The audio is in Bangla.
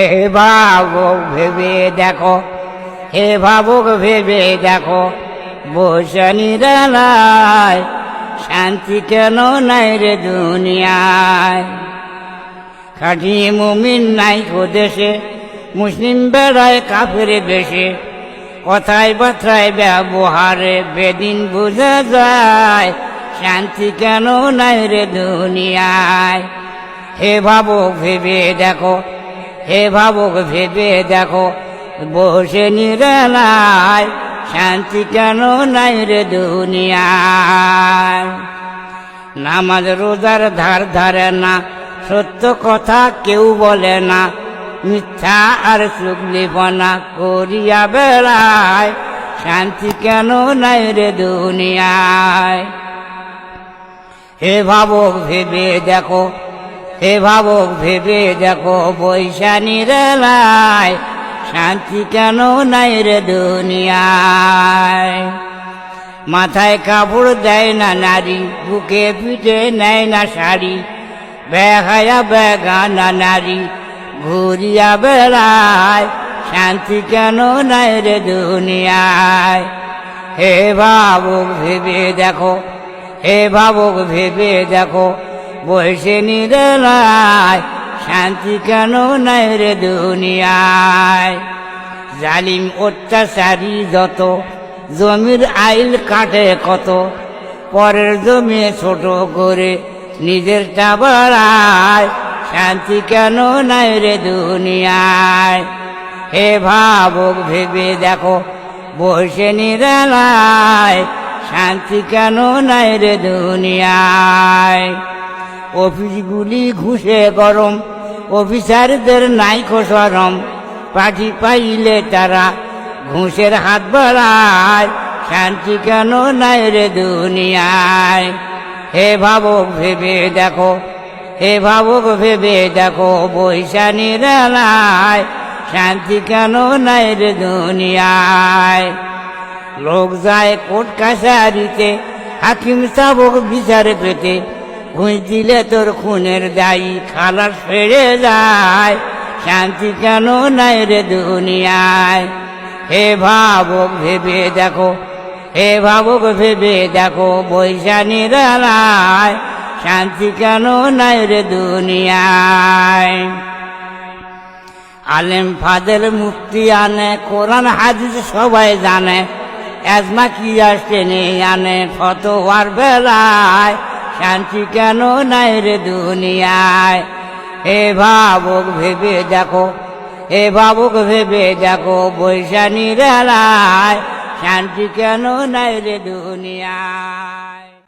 হে ভাবুক ভেবে দেখো। হে ভাবুক ভেবে দেখো। বসে শান্তি কেন নাই রে দুনিয়ায়? খাটি মুমিন নাই দেশে, মুসলিম বেড়ায় কাফের বেশে। কথায় বার্তায় ব্যবহারে বেদিন বোঝা যায়, শান্তি কেন নাই রে দুনিয়ায়? হে ভাবুক ভেবে দেখো। হে ভাবুক ভেবে দেখো, বসে নিরালায়, শান্তি কেন নাই রে দুনিয়ায়? নামাজ রোজার ধার ধারে না, সত্য কথা কেউ বলে না, মিথ্যা আর চুগলিপনা করিয়া বেড়ায়, শান্তি কেন নাই রে দুনিয়ায়? হে ভাবক ভেবে দেখো হে ভাবক ভেবে দেখো বৈশানী রেলায় শান্তি কেন নাই রে দুনিয়ায়? মাথায় কাপড় দেয় না নারী, বুকে পিঠে নেয় না শাড়ি, বেহায়া বেগানা নারী, ঘুরিয়া বেড়ায়, শান্তি কেন নাই রে দুনিয়ায়? হে ভাবুক ভেবে দেখো, হে ভাবুক ভেবে দেখো বসে নিরালায়, শান্তি কেন নাই রে দুনিয়ায়? জালিম অত্যাচারী যত, জমির আইল কাটে কত, পরের জমি ছোট করে নিজের বাড়ায়, শান্তি কেন নাই রে দুনিয়ায়? হে ভাবুক ভেবে দেখো, বসে নিরালায়, শান্তি কেন নাই রে দুনিয়ায়? অফিসগুলি ঘুষে গরম। অফিসারদের নাই সরম পাখি পাইলে তারা ঘুষের হাত বাড়ায়। শান্তি কেন নাই রে দুনিয়ায়? হে ভাবুক ভেবে দেখো, হে ভাবুক ভেবে দেখো, বৈশানী রেলায়। শান্তি কেন নাই রে দুনিয়ায়? লোক যায় কোর্ট কাছারিতে, হাকিম সাবক বিচার পেতে। ঘুষ দিলে তোর খুনের দায়ী খালাস ফেরে যায়। শান্তি কেন নাই রে দুনিয়ায়? হে ভাবক ভেবে দেখো, হে ভাবক ভেবে দেখো বৈশানী রালায় শান্তি কেন নাই রে দুনিয়ায়? আলেম ফাদের মুক্তি আনে, কোরআন হাদিস সবাই জানে। এজমা কি আসছে নেই আনে, ফতোয়ার বেলায়। শান্তি কেন নাই রে দুনিয়ায়? এ ভাবুক ভেবে দেখো, এ ভাবুক ভেবে দেখো বৈশানী রেলায় শান্তি কেন নাই রে দুনিয়ায়?